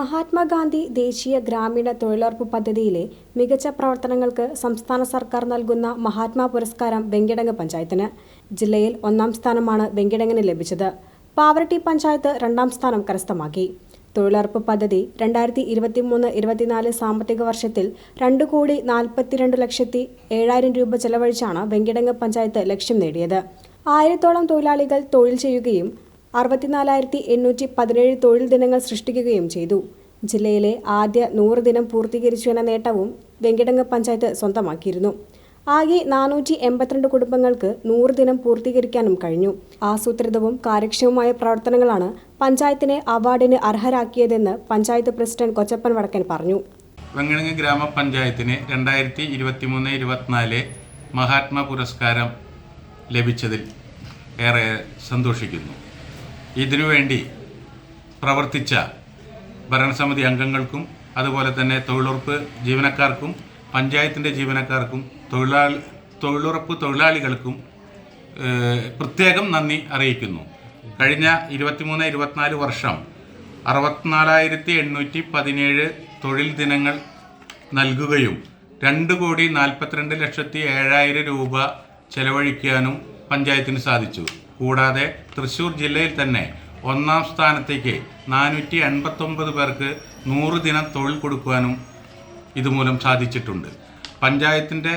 മഹാത്മാഗാന്ധി ദേശീയ ഗ്രാമീണ തൊഴിലുറപ്പ് പദ്ധതിയിലെ മികച്ച പ്രവർത്തനങ്ങൾക്ക് സംസ്ഥാന സർക്കാർ നൽകുന്ന മഹാത്മാ പുരസ്കാരം വെങ്കിടങ്ങ് പഞ്ചായത്തിന്. ജില്ലയിൽ ഒന്നാം സ്ഥാനമാണ് വെങ്കിടങ്ങിന് ലഭിച്ചത്. പാവറട്ടി പഞ്ചായത്ത് രണ്ടാം സ്ഥാനം കരസ്ഥമാക്കി. തൊഴിലുറപ്പ് പദ്ധതി രണ്ടായിരത്തി ഇരുപത്തിമൂന്ന് ഇരുപത്തിനാല് സാമ്പത്തിക വർഷത്തിൽ രണ്ട് കോടി നാൽപ്പത്തിരണ്ട് ലക്ഷത്തി ഏഴായിരം രൂപ ചെലവഴിച്ചാണ് വെങ്കിടങ്ങ് പഞ്ചായത്ത് ലക്ഷ്യം നേടിയത്. ആയിരത്തോളം തൊഴിലാളികൾ തൊഴിൽ ചെയ്യുകയും അറുപത്തിനാലായിരത്തി എണ്ണൂറ്റി പതിനേഴ് തൊഴിൽ ദിനങ്ങൾ സൃഷ്ടിക്കുകയും ചെയ്തു. ജില്ലയിലെ ആദ്യ നൂറ് ദിനം പൂർത്തീകരിച്ചു എന്ന നേട്ടവും വെങ്കിടങ്ങ് പഞ്ചായത്ത് സ്വന്തമാക്കിയിരുന്നു. ആകെ നാനൂറ്റി എൺപത്തിരണ്ട് കുടുംബങ്ങൾക്ക് നൂറ് ദിനം പൂർത്തീകരിക്കാനും കഴിഞ്ഞു. ആസൂത്രിതവും കാര്യക്ഷമവുമായ പ്രവർത്തനങ്ങളാണ് പഞ്ചായത്തിനെ അവാർഡിന് അർഹരാക്കിയതെന്ന് പഞ്ചായത്ത് പ്രസിഡന്റ് കൊച്ചപ്പൻ വടക്കൻ പറഞ്ഞു. വെങ്ങണങ്ങ് ഗ്രാമപഞ്ചായത്തിന് രണ്ടായിരത്തി ഇരുപത്തി മൂന്ന് ഇരുപത്തിനാല് മഹാത്മാ പുരസ്കാരം ലഭിച്ചതിൽ ഏറെ സന്തോഷിക്കുന്നു. ഇതിനുവേണ്ടി പ്രവർത്തിച്ച ഭരണസമിതി അംഗങ്ങൾക്കും അതുപോലെ തന്നെ തൊഴിലുറപ്പ് ജീവനക്കാർക്കും പഞ്ചായത്തിന്റെ ജീവനക്കാർക്കും തൊഴിലാളി തൊഴിലുറപ്പ് തൊഴിലാളികൾക്കും പ്രത്യേകം നന്ദി അറിയിക്കുന്നു. കഴിഞ്ഞ ഇരുപത്തിമൂന്ന് ഇരുപത്തിനാല് വർഷം അറുപത്തിനാലായിരത്തി എണ്ണൂറ്റി പതിനേഴ് തൊഴിൽ ദിനങ്ങൾ നൽകുകയും രണ്ട് കോടി നാൽപ്പത്തിരണ്ട് ലക്ഷത്തി ഏഴായിരം രൂപ ചെലവഴിക്കാനും പഞ്ചായത്തിന് സാധിച്ചു. കൂടാതെ തൃശ്ശൂർ ജില്ലയിൽ തന്നെ ഒന്നാം സ്ഥാനത്തേക്ക് നാനൂറ്റി എൺപത്തൊമ്പത് പേർക്ക് നൂറ് ദിനം തൊഴിൽ കൊടുക്കുവാനും ഇതുമൂലം സാധിച്ചിട്ടുണ്ട്. പഞ്ചായത്തിന്റെ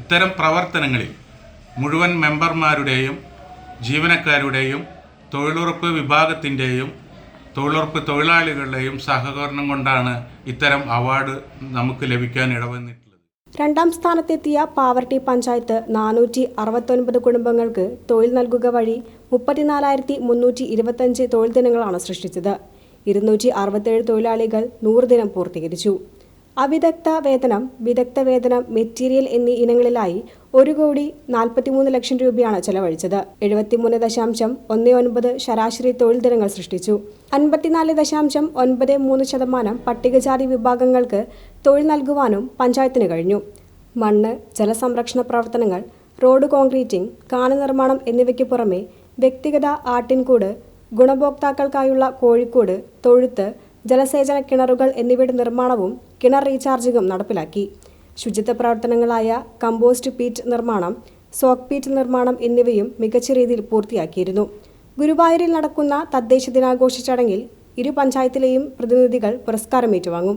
ഇത്തരം പ്രവർത്തനങ്ങളിൽ മുഴുവൻ മെമ്പർമാരുടെയും ജീവനക്കാരുടെയും തൊഴിലുറപ്പ് വിഭാഗത്തിന്റെയും തൊഴിലുറപ്പ് തൊഴിലാളികളുടെയും സഹകരണം കൊണ്ടാണ് ഇത്തരം അവാർഡ് നമുക്ക് ലഭിക്കാൻ ഇടവന്നിട്ടുള്ളത്. രണ്ടാം സ്ഥാനത്തെത്തിയ പാവർട്ടി പഞ്ചായത്ത് നാനൂറ്റി അറുപത്തൊൻപത് കുടുംബങ്ങൾക്ക് തൊഴിൽ നൽകുക വഴി മുപ്പത്തിനാലായിരത്തി മുന്നൂറ്റി ഇരുപത്തഞ്ച് തൊഴിൽ ദിനങ്ങളാണ് സൃഷ്ടിച്ചത്. ഇരുന്നൂറ്റി അറുപത്തേഴ് തൊഴിലാളികൾ നൂറ് ദിനം പൂർത്തീകരിച്ചു. അവിദഗ്ധ വേതനം വിദഗ്ധ വേതനം മെറ്റീരിയൽ എന്നീ ഇനങ്ങളിലായി ഒരു കോടി നാൽപ്പത്തിമൂന്ന് ലക്ഷം രൂപയാണ് ചെലവഴിച്ചത്. എഴുപത്തിമൂന്ന് ദശാംശം ഒന്ന് ഒൻപത് ശരാശരി തൊഴിൽ ദിനങ്ങൾ സൃഷ്ടിച്ചു. അൻപത്തിനാല് ദശാംശം ഒൻപത് മൂന്ന് ശതമാനം പട്ടികജാതി വിഭാഗങ്ങൾക്ക് തൊഴിൽ നൽകുവാനും പഞ്ചായത്തിന് കഴിഞ്ഞു. മണ്ണ് ജലസംരക്ഷണ പ്രവർത്തനങ്ങൾ റോഡ് കോൺക്രീറ്റിംഗ് കാന നിർമ്മാണം എന്നിവയ്ക്ക് പുറമെ വ്യക്തിഗത ആട്ടിൻകൂട് ഗുണഭോക്താക്കൾക്കായുള്ള കോഴിക്കോട് തൊഴുത്ത് ജലസേചന കിണറുകൾ എന്നിവയുടെ നിർമ്മാണവും കിണർ റീചാർജിങ്ങും നടപ്പിലാക്കി. ശുചിത്വ പ്രവർത്തനങ്ങളായ കമ്പോസ്റ്റ് പീറ്റ് നിർമ്മാണം സോക്ക് പീറ്റ് നിർമ്മാണം എന്നിവയും മികച്ച രീതിയിൽ പൂർത്തിയാക്കിയിരുന്നു. ഗുരുവായൂരിൽ നടക്കുന്ന തദ്ദേശ ദിനാഘോഷ ചടങ്ങിൽ ഇരു പഞ്ചായത്തിലെയും പ്രതിനിധികൾ പുരസ്കാരം ഏറ്റുവാങ്ങും